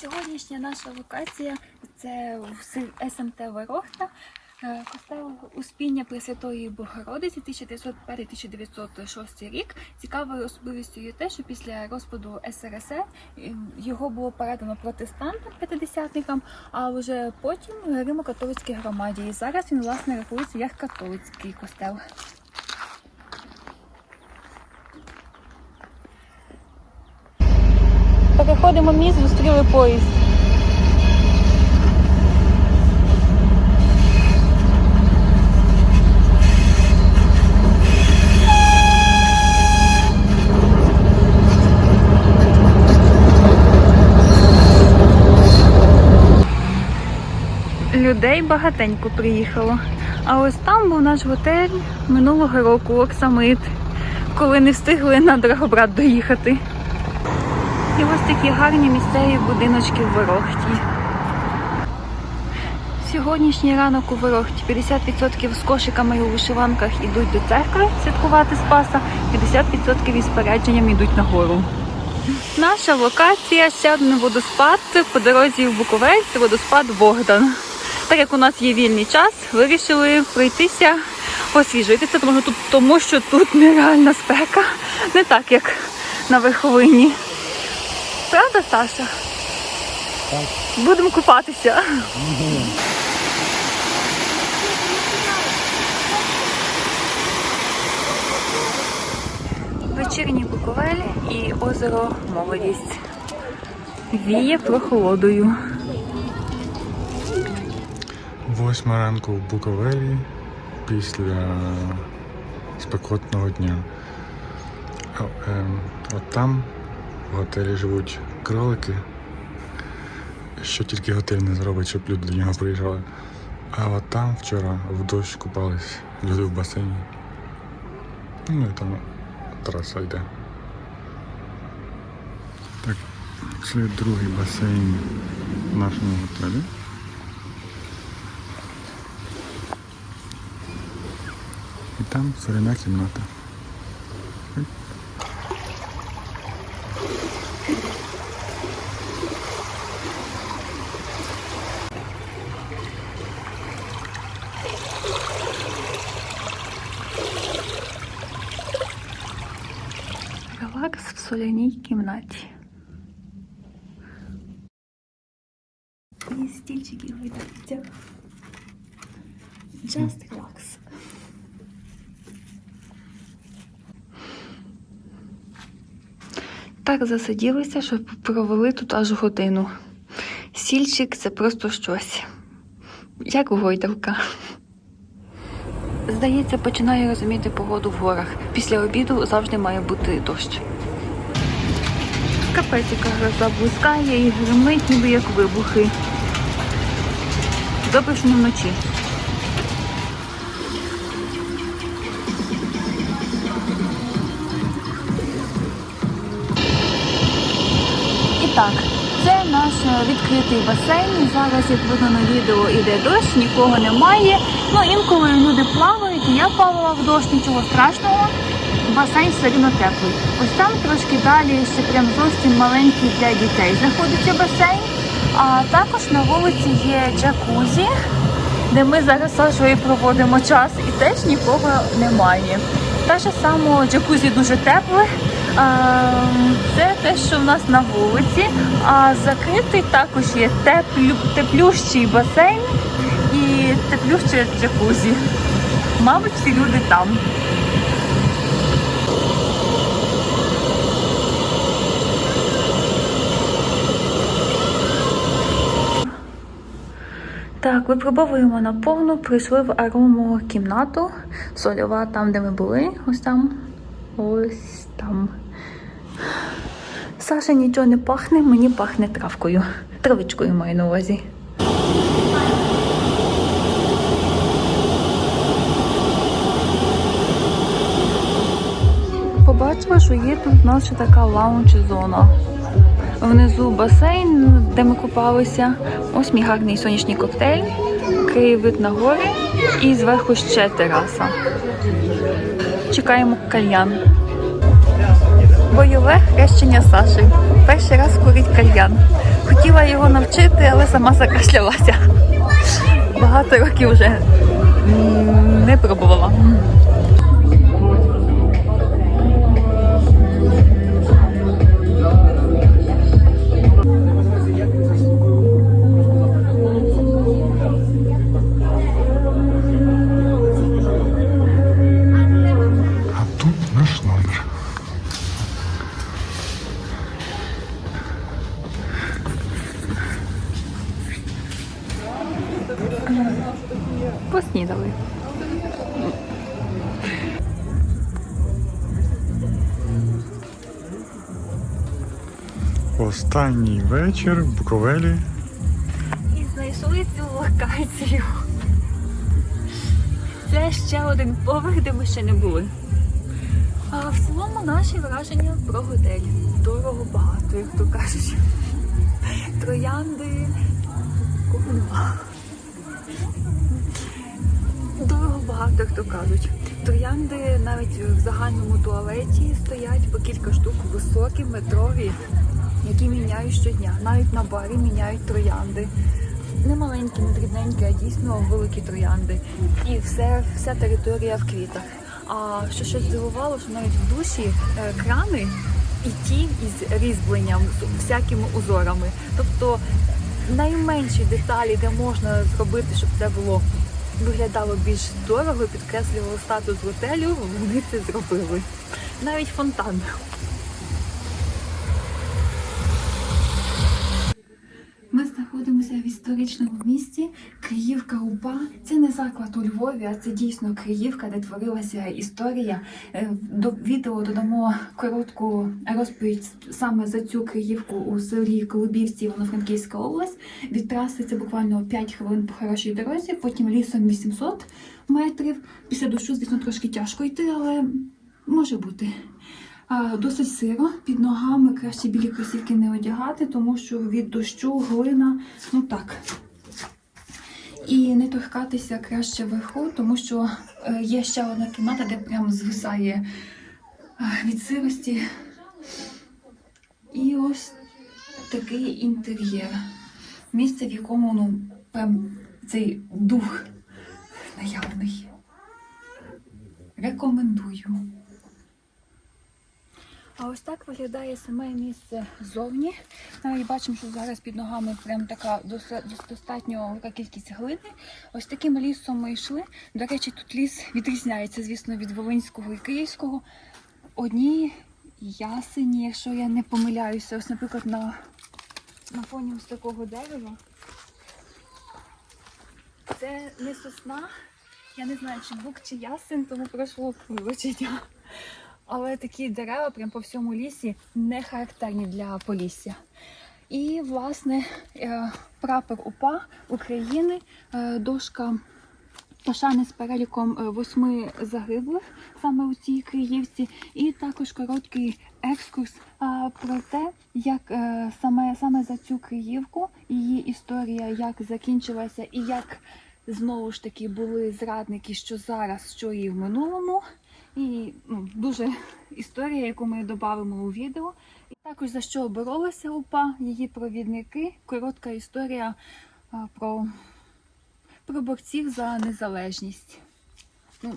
Сьогоднішня наша локація це СМТ Ворохта. Е, Костел Успіння Пресвятої Богородиці 1901-1906 рік. Цікавою особливістю є те, що після розпаду СРСР е, його було передано протестантам п'ятидесятникам, а вже потім Римо-католицькій громаді. І зараз він власне рахується як католицький костел. Переходимо міст, зустріли поїзд. Людей багатенько приїхало. А ось там був наш готель минулого року Оксамит, коли не встигли на Драгобрат доїхати. І ось такі гарні місцеві будиночки в Ворохті. Сьогоднішній ранок у Ворохті 50% з кошиками у вишиванках ідуть до церкви святкувати Спаса, 50% із спорядженням йдуть на гору. Наша локація один водоспад по дорозі в Буковель, це водоспад Богдан. Так як у нас є вільний час, вирішили пройтися, освіжитися, тому що тут нереальна спека, не так як на верховині. Правда, Саша? Так. Будемо купатися. Вечірній Буковель і озеро Молодість. Віє прохолодою. Восьма ранку в Буковелі після спекотного дня. Ем, от там в готелі живуть кролики. Що тільки готель не зробить, щоб люди до нього приїжджали. А от там вчора в дощ купались люди в басейні. Ну і там траса йде. Так, це другий басейн в нашому готелі. І там соляна кімната. Релакс в соляній кімнаті. І стільчики гойдаються. Just relax. Так засиділися, що провели тут аж годину. Сільчик це просто щось. Як гойдалка. Здається, починаю розуміти погоду в горах. Після обіду завжди має бути дощ. Капець, гроза блискає і гримить, ніби як вибухи. Добре, що не вночі. І так, це наш відкритий басейн. Зараз, як видно на відео, іде дощ, нікого немає. Ну, інколи люди плавають, і я плавала в дощ, нічого страшного. Басейн все рівно теплий. Ось там трошки далі, ще прям зовсім маленький для дітей знаходиться басейн. А також на вулиці є джакузі, де ми зараз Сашою проводимо час, і теж нікого немає. Те ж саме джакузі дуже тепле. Це те, що в нас на вулиці. А закритий також є теплю, теплющий басейн і теплюще джакузі. Мабуть, всі люди там. Так, випробовуємо на повну. Прийшли в арому кімнату. Сольова там, де ми були. Ось там. Ось там. Саша нічого не пахне, мені пахне травкою. Травичкою маю на увазі. Побачила, що є тут у нас ще така лаунж-зона. Внизу басейн, де ми купалися. Ось мій гарний сонячний коктейль, краєвид на гори і зверху ще тераса. Чекаємо кальян. Бойове хрещення Саші. Перший раз курить кальян. Хотіла його навчити, але сама закашлялася. Багато років вже не пробувала. Поснідали. Останній вечір в Буковелі. І знайшли цю локацію. Це ще один поверх, де ми ще не були. А в цілому наші враження про готель. Дорого багато, як то кажуть. Троянди. Кого нема. Дорого багато, як то кажуть. Троянди навіть в загальному туалеті стоять по кілька штук високі, метрові, які міняють щодня. Навіть на барі міняють троянди. Не маленькі, не дрібненькі, а дійсно великі троянди. І все, вся територія в квітах. А що щось здивувало, що навіть в душі е, крани і ті із різьбленням, всякими узорами. Тобто найменші деталі, де можна зробити, щоб це було виглядало більш дорого, підкреслювало статус готелю, вони це зробили. Навіть фонтан. Ми знаходимося в історичному місті Київка УПА. Це не заклад у Львові, а це дійсно Київка, де творилася історія. Е, До відео додамо коротку розповідь саме за цю Київку у селі Колубівці, Івано-Франківська область. Від траси це буквально 5 хвилин по хорошій дорозі, потім лісом 800 метрів. Після дощу, звісно, трошки тяжко йти, але може бути. А, Досить сиро, під ногами краще білі кросівки не одягати, тому що від дощу глина, ну так. І не торкатися краще вверху, тому що е, є ще одна кімната, де прям звисає е, від сирості. І ось такий інтер'єр. Місце, в якому ну, прям цей дух наявний. Рекомендую. А ось так виглядає саме місце ззовні. Навіть бачимо, що зараз під ногами прям така достатньо велика кількість глини. Ось таким лісом ми йшли. До речі, тут ліс відрізняється, звісно, від Волинського і Київського. Одні ясені, якщо я не помиляюся, ось, наприклад, на, на фоні ось такого дерева. Це не сосна. Я не знаю, чи бук, чи ясен, тому прошу вибачення. Але такі дерева прям по всьому лісі не характерні для Полісся. І, власне, е, прапор УПА України, е, дошка пошани з переліком е, восьми загиблих саме у цій Київці, і також короткий екскурс про те, як саме, саме за цю Київку, її історія, як закінчилася, і як знову ж таки були зрадники, що зараз, що і в минулому. І ну, дуже історія, яку ми додамо у відео. І також за що боролася УПА, її провідники. Коротка історія про, про борців за незалежність. Ну,